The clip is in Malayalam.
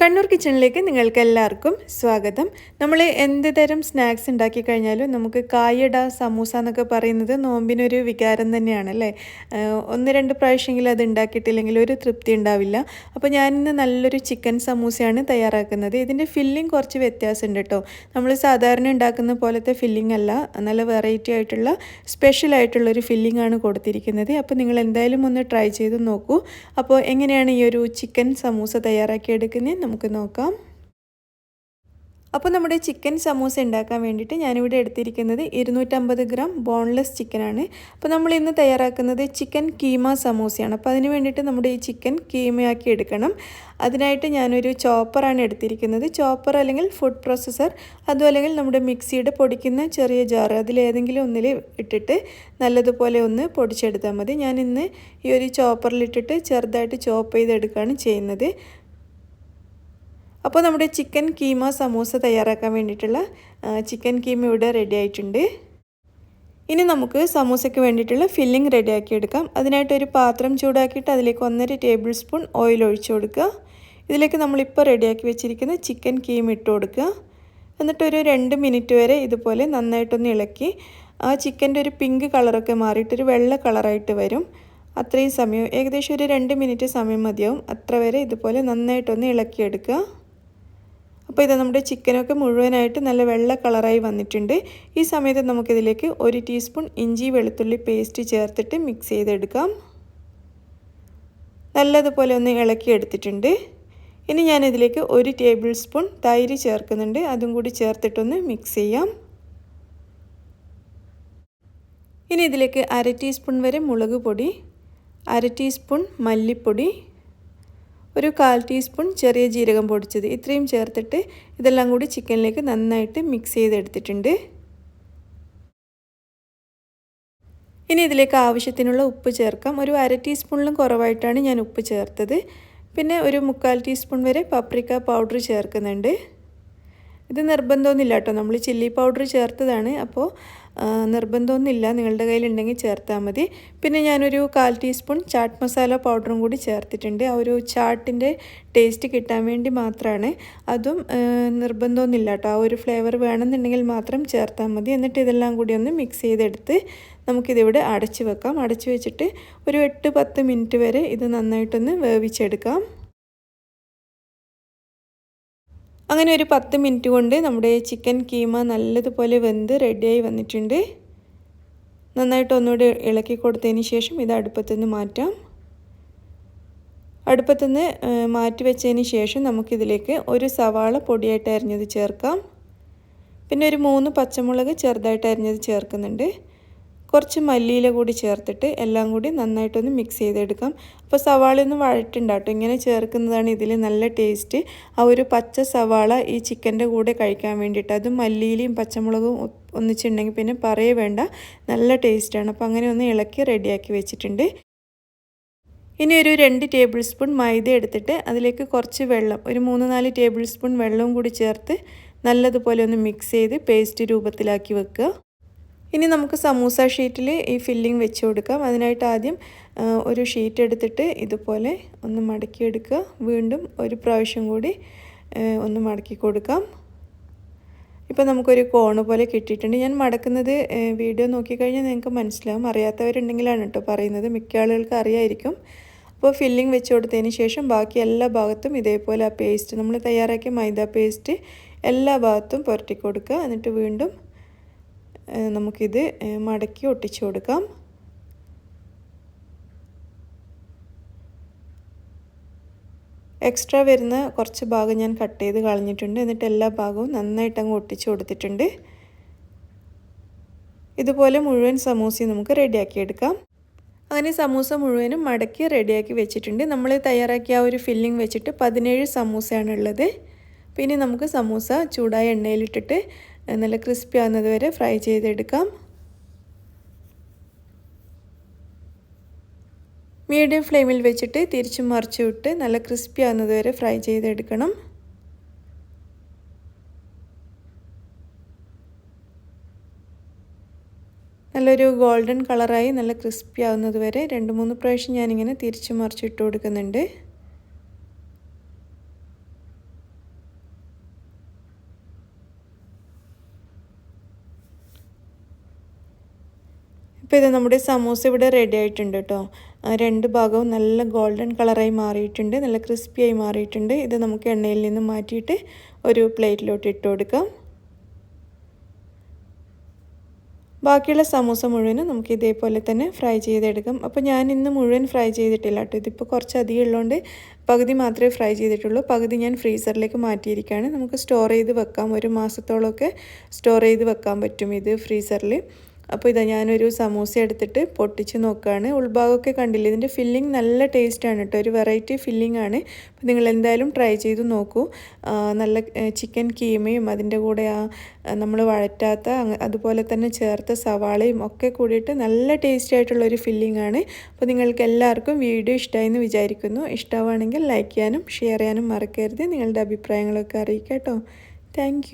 കണ്ണൂർ കിച്ചണിലേക്ക് നിങ്ങൾക്ക് എല്ലാവർക്കും സ്വാഗതം. നമ്മൾ എന്ത് തരം സ്നാക്സ് ഉണ്ടാക്കി കഴിഞ്ഞാലും നമുക്ക് കായട സമൂസ എന്നൊക്കെ പറയുന്നത് നോമ്പിനൊരു വികാരം തന്നെയാണ് അല്ലേ? ഒന്ന് രണ്ട് പ്രാവശ്യമെങ്കിലും അത് ഉണ്ടാക്കിയിട്ടില്ലെങ്കിൽ ഒരു തൃപ്തി ഉണ്ടാവില്ല. അപ്പോൾ ഞാനിന്ന് നല്ലൊരു ചിക്കൻ സമൂസയാണ് തയ്യാറാക്കുന്നത്. ഇതിന്റെ ഫില്ലിംഗ് കുറച്ച് വ്യത്യാസമുണ്ട് കേട്ടോ. നമ്മൾ സാധാരണ ഉണ്ടാക്കുന്ന പോലത്തെ ഫില്ലിംഗ് അല്ല. നല്ല വെറൈറ്റി ആയിട്ടുള്ള സ്പെഷ്യൽ ആയിട്ടുള്ളൊരു ഫില്ലിംഗ് ആണ് കൊടുത്തിരിക്കുന്നത്. അപ്പോൾ നിങ്ങൾ എന്തായാലും ഒന്ന് ട്രൈ ചെയ്ത് നോക്കൂ. അപ്പോൾ എങ്ങനെയാണ് ഈ ഒരു ചിക്കൻ സമൂസ തയ്യാറാക്കിയെടുക്കുന്നത്? നമുക്ക് നോക്കാം. അപ്പോൾ നമ്മുടെ ചിക്കൻ സമൂസ ഉണ്ടാക്കാൻ വേണ്ടിയിട്ട് ഞാനിവിടെ എടുത്തിരിക്കുന്നത് ഇരുന്നൂറ്റമ്പത് ഗ്രാം ബോൺലെസ് ചിക്കനാണ്. അപ്പോൾ നമ്മൾ ഇന്ന് തയ്യാറാക്കുന്നത് ചിക്കൻ കീമ സമൂസയാണ്. അപ്പോൾ അതിന് വേണ്ടിയിട്ട് നമ്മുടെ ഈ ചിക്കൻ കീമയാക്കി എടുക്കണം. അതിനായിട്ട് ഞാനൊരു ചോപ്പറാണ് എടുത്തിരിക്കുന്നത്. ചോപ്പർ അല്ലെങ്കിൽ ഫുഡ് പ്രോസസ്സർ അതും അല്ലെങ്കിൽ നമ്മുടെ മിക്സിയുടെ പൊടിക്കുന്ന ചെറിയ ജാറ് അതിലേതെങ്കിലും ഒന്നിൽ ഇട്ടിട്ട് നല്ലതുപോലെ ഒന്ന് പൊടിച്ചെടുത്താൽ മതി. ഞാൻ ഇന്ന് ഈ ഒരു ചോപ്പറിലിട്ടിട്ട് ചെറുതായിട്ട് ചോപ്പ് ചെയ്തെടുക്കുകയാണ് ചെയ്യുന്നത്. അപ്പോൾ നമ്മുടെ ചിക്കൻ കീമ സമൂസ തയ്യാറാക്കാൻ വേണ്ടിയിട്ടുള്ള ചിക്കൻ കീമ ഇവിടെ റെഡി ആയിട്ടുണ്ട്. ഇനി നമുക്ക് സമൂസയ്ക്ക് വേണ്ടിയിട്ടുള്ള ഫില്ലിംഗ് റെഡിയാക്കി എടുക്കാം. അതിനായിട്ട് ഒരു പാത്രം ചൂടാക്കിയിട്ട് അതിലേക്ക് ഒന്നര ടേബിൾ സ്പൂൺ ഓയിൽ ഒഴിച്ചു കൊടുക്കുക. ഇതിലേക്ക് നമ്മളിപ്പോൾ റെഡിയാക്കി വെച്ചിരിക്കുന്ന ചിക്കൻ കീം ഇട്ട് കൊടുക്കുക. എന്നിട്ട് ഒരു രണ്ട് മിനിറ്റ് വരെ ഇതുപോലെ നന്നായിട്ടൊന്ന് ഇളക്കി ആ ചിക്കന്റെ ഒരു പിങ്ക് കളറൊക്കെ മാറിയിട്ടൊരു വെള്ള കളറായിട്ട് വരും. അത്രയും സമയം ഏകദേശം ഒരു രണ്ട് മിനിറ്റ് സമയം മതിയാവും. അത്ര വരെ ഇതുപോലെ നന്നായിട്ടൊന്ന് ഇളക്കിയെടുക്കുക. അപ്പോൾ ഇത് നമ്മുടെ ചിക്കനൊക്കെ മുഴുവനായിട്ട് നല്ല വെള്ള കളറായി വന്നിട്ടുണ്ട്. ഈ സമയത്ത് നമുക്കിതിലേക്ക് ഒരു ടീസ്പൂൺ ഇഞ്ചി വെളുത്തുള്ളി പേസ്റ്റ് ചേർത്തിട്ട് മിക്സ് ചെയ്തെടുക്കാം. നല്ലതുപോലെ ഒന്ന് ഇളക്കി എടുത്തിട്ടുണ്ട്. ഇനി ഞാനിതിലേക്ക് ഒരു ടേബിൾ സ്പൂൺ തൈര് ചേർക്കുന്നുണ്ട്. അതും കൂടി ചേർത്തിട്ടൊന്ന് മിക്സ് ചെയ്യാം. ഇനി ഇതിലേക്ക് അര ടീസ്പൂൺ വരെ മുളക് പൊടി അര ടീസ്പൂൺ മല്ലിപ്പൊടി ഒരു കാൽ ടീസ്പൂൺ ചെറിയ ജീരകം പൊടിച്ചത്. ഇത്രയും ചേർത്തിട്ട് ഇതെല്ലാം കൂടി ചിക്കനിലേക്ക് നന്നായിട്ട് മിക്സ് ചെയ്തെടുത്തിട്ടുണ്ട്. ഇനി ഇതിലേക്ക് ആവശ്യത്തിനുള്ള ഉപ്പ് ചേർക്കാം. ഒരു അര ടീസ്പൂണിലും കുറവായിട്ടാണ് ഞാൻ ഉപ്പ് ചേർത്തത്. പിന്നെ ഒരു മുക്കാൽ ടീസ്പൂൺ വരെ പപ്രിക്ക പൗഡർ ചേർക്കുന്നുണ്ട്. ഇത് നിർബന്ധമൊന്നുമില്ല കേട്ടോ. നമ്മൾ ചില്ലി പൗഡർ ചേർത്തതാണ്. അപ്പോൾ നിർബന്ധമൊന്നുമില്ല. നിങ്ങളുടെ കയ്യിലുണ്ടെങ്കിൽ ചേർത്താൽ മതി. പിന്നെ ഞാനൊരു കാൽ ടീസ്പൂൺ ചാട്ട് മസാല പൗഡറും കൂടി ചേർത്തിട്ടുണ്ട്. ആ ഒരു ചാട്ടിന്റെ ടേസ്റ്റ് കിട്ടാൻ വേണ്ടി മാത്രമാണ്. അതും നിർബന്ധമൊന്നുമില്ല കേട്ടോ. ആ ഒരു ഫ്ലേവർ വേണമെന്നുണ്ടെങ്കിൽ മാത്രം ചേർത്താൽ മതി. എന്നിട്ട് ഇതെല്ലാം കൂടി ഒന്ന് മിക്സ് ചെയ്തെടുത്ത് നമുക്കിതിവിടെ അടച്ചു വെക്കാം. അടച്ചു വെച്ചിട്ട് ഒരു എട്ട് പത്ത് മിനിറ്റ് വരെ ഇത് നന്നായിട്ടൊന്ന് വേവിച്ചെടുക്കാം. അങ്ങനെ ഒരു പത്ത് മിനിറ്റ് കൊണ്ട് നമ്മുടെ ചിക്കൻ കീമ നല്ലതുപോലെ വെന്ത് റെഡിയായി വന്നിട്ടുണ്ട്. നന്നായിട്ട് ഒന്നുകൂടി ഇളക്കി കൊടുത്തതിന് ശേഷം ഇത് അടുപ്പത്തുനിന്ന് മാറ്റാം. അടുപ്പത്തുനിന്ന് മാറ്റി വെച്ചതിന് ശേഷം നമുക്കിതിലേക്ക് ഒരു സവാള പൊടിയായിട്ട് അരിഞ്ഞത് ചേർക്കാം. പിന്നെ ഒരു മൂന്ന് പച്ചമുളക് ചെറുതായിട്ട് അരിഞ്ഞത് ചേർക്കുന്നുണ്ട്. കുറച്ച് മല്ലിയില കൂടി ചേർത്തിട്ട് എല്ലാം കൂടി നന്നായിട്ടൊന്ന് മിക്സ് ചെയ്തെടുക്കാം. അപ്പോൾ സവാള ഒന്ന് വഴറ്റുണ്ടാട്ടോ. ഇങ്ങനെ ചേർക്കുന്നതാണ് ഇതിൽ നല്ല ടേസ്റ്റ് ആ ഒരു പച്ച സവാള ഈ ചിക്കന്റെ കൂടെ കഴിക്കാൻ വേണ്ടിയിട്ട്. അതും മല്ലിയിലയും പച്ചമുളകും ഒന്നിച്ചിട്ടുണ്ടെങ്കിൽ പിന്നെ പറയേ വേണ്ട. നല്ല ടേസ്റ്റാണ് അപ്പോൾ അങ്ങനെ ഒന്ന് ഇളക്കി റെഡിയാക്കി വെച്ചിട്ടുണ്ട്. ഇനി ഒരു രണ്ട് ടേബിൾ സ്പൂൺ മൈദ എടുത്തിട്ട് അതിലേക്ക് കുറച്ച് വെള്ളം ഒരു മൂന്ന് നാല് ടേബിൾ സ്പൂൺ വെള്ളവും കൂടി ചേർത്ത് നല്ലതുപോലെ ഒന്ന് മിക്സ് ചെയ്ത് പേസ്റ്റ് രൂപത്തിലാക്കി വെക്കുക. ഇനി നമുക്ക് സമൂസ ഷീറ്റിൽ ഈ ഫില്ലിംഗ് വെച്ച് കൊടുക്കാം. അതിനായിട്ട് ആദ്യം ഒരു ഷീറ്റ് എടുത്തിട്ട് ഇതുപോലെ ഒന്ന് മടക്കിയെടുക്കുക. വീണ്ടും ഒരു പ്രാവശ്യം കൂടി ഒന്ന് മടക്കി കൊടുക്കാം. ഇപ്പോൾ നമുക്കൊരു കോണ് പോലെ കിട്ടിയിട്ടുണ്ട്. ഞാൻ മടക്കുന്നത് വീഡിയോ നോക്കിക്കഴിഞ്ഞാൽ നിങ്ങൾക്ക് മനസ്സിലാവും. അറിയാത്തവരുണ്ടെങ്കിലാണ് കേട്ടോ പറയുന്നത്. മിക്ക ആളുകൾക്ക് അറിയായിരിക്കും. അപ്പോൾ ഫില്ലിംഗ് വെച്ച് കൊടുത്തതിന് ശേഷം ബാക്കി എല്ലാ ഭാഗത്തും ഇതേപോലെ ആ പേസ്റ്റ് നമ്മൾ തയ്യാറാക്കിയ മൈദ പേസ്റ്റ് എല്ലാ ഭാഗത്തും പുരട്ടി കൊടുക്കുക. എന്നിട്ട് വീണ്ടും നമുക്കിത് മടക്കി ഒട്ടിച്ചു കൊടുക്കാം. എക്സ്ട്രാ വരുന്ന കുറച്ച് ഭാഗം ഞാൻ കട്ട് ചെയ്ത് കളഞ്ഞിട്ടുണ്ട്. എന്നിട്ട് എല്ലാ ഭാഗവും നന്നായിട്ട് അങ്ങ് ഒട്ടിച്ചു കൊടുത്തിട്ടുണ്ട്. ഇതുപോലെ മുഴുവൻ സമൂസയും നമുക്ക് റെഡിയാക്കി എടുക്കാം. അങ്ങനെ സമൂസ മുഴുവനും മടക്കി റെഡിയാക്കി വെച്ചിട്ടുണ്ട്. നമ്മൾ തയ്യാറാക്കിയ ആ ഒരു ഫില്ലിംഗ് വെച്ചിട്ട് പതിനേഴ് സമൂസയാണുള്ളത്. പിന്നെ നമുക്ക് സമൂസ ചൂടായ എണ്ണയിലിട്ടിട്ട് നല്ല ക്രിസ്പി ആകുന്നത് വരെ ഫ്രൈ ചെയ്തെടുക്കാം. മീഡിയം ഫ്ലെയിമിൽ വെച്ചിട്ട് തിരിച്ചു മറിച്ചു വിട്ട് നല്ല ക്രിസ്പി ആകുന്നത് വരെ ഫ്രൈ ചെയ്തെടുക്കണം. നല്ലൊരു ഗോൾഡൻ കളറായി നല്ല ക്രിസ്പി ആവുന്നത് വരെ രണ്ട് മൂന്ന് പ്രാവശ്യം ഞാനിങ്ങനെ തിരിച്ചു മറിച്ചിട്ട് കൊടുക്കുന്നുണ്ട്. ഇപ്പോൾ ഇത് നമ്മുടെ സമൂസ ഇവിടെ റെഡി ആയിട്ടുണ്ട് കേട്ടോ രണ്ട് ഭാഗവും നല്ല ഗോൾഡൻ കളറായി മാറിയിട്ടുണ്ട് നല്ല ക്രിസ്പിയായി മാറിയിട്ടുണ്ട്. ഇത് നമുക്ക് എണ്ണയിൽ നിന്ന് മാറ്റിയിട്ട് ഒരു പ്ലേറ്റിലോട്ട് ഇട്ട് കൊടുക്കാം. ബാക്കിയുള്ള സമൂസ മുഴുവനും നമുക്ക് ഇതേപോലെ തന്നെ ഫ്രൈ ചെയ്തെടുക്കാം. അപ്പോൾ ഞാൻ ഇന്ന് മുഴുവൻ ഫ്രൈ ചെയ്തിട്ടില്ല കേട്ടോ ഇതിപ്പോൾ കുറച്ച് അധികം ഉള്ളതുകൊണ്ട് പകുതി മാത്രമേ ഫ്രൈ ചെയ്തിട്ടുള്ളൂ. പകുതി ഞാൻ ഫ്രീസറിലേക്ക് മാറ്റിയിരിക്കുകയാണ് നമുക്ക് സ്റ്റോർ ചെയ്ത് വെക്കാം. ഒരു മാസത്തോളമൊക്കെ സ്റ്റോർ ചെയ്ത് വെക്കാൻ പറ്റും ഇത് ഫ്രീസറിൽ അപ്പോൾ ഇതാ ഞാനൊരു സമൂസ എടുത്തിട്ട് പൊട്ടിച്ച് നോക്കുകയാണ്. ഉൾഭാഗമൊക്കെ കണ്ടില്ല? ഇതിന്റെ ഫില്ലിംഗ് നല്ല ടേസ്റ്റാണ് കേട്ടോ. ഒരു വെറൈറ്റി ഫില്ലിംഗ് ആണ്. അപ്പോൾ നിങ്ങൾ എന്തായാലും ട്രൈ ചെയ്ത് നോക്കൂ. നല്ല ചിക്കൻ കീമയും അതിന്റെ കൂടെ ആ നമ്മൾ വഴറ്റാത്ത അതുപോലെ തന്നെ ചേർത്ത സവാളയും ഒക്കെ കൂടിയിട്ട് നല്ല ടേസ്റ്റി ആയിട്ടുള്ള ഒരു ഫില്ലിംഗ് ആണ്. അപ്പോൾ നിങ്ങൾക്ക് എല്ലാവർക്കും വീഡിയോ ഇഷ്ടമായി എന്ന് വിചാരിക്കുന്നു. ഇഷ്ടമാണെങ്കിൽ ലൈക്ക് ചെയ്യാനും ഷെയർ ചെയ്യാനും മറക്കരുത്. നിങ്ങളുടെ അഭിപ്രായങ്ങളൊക്കെ അറിയിക്കാം കേട്ടോ. താങ്ക്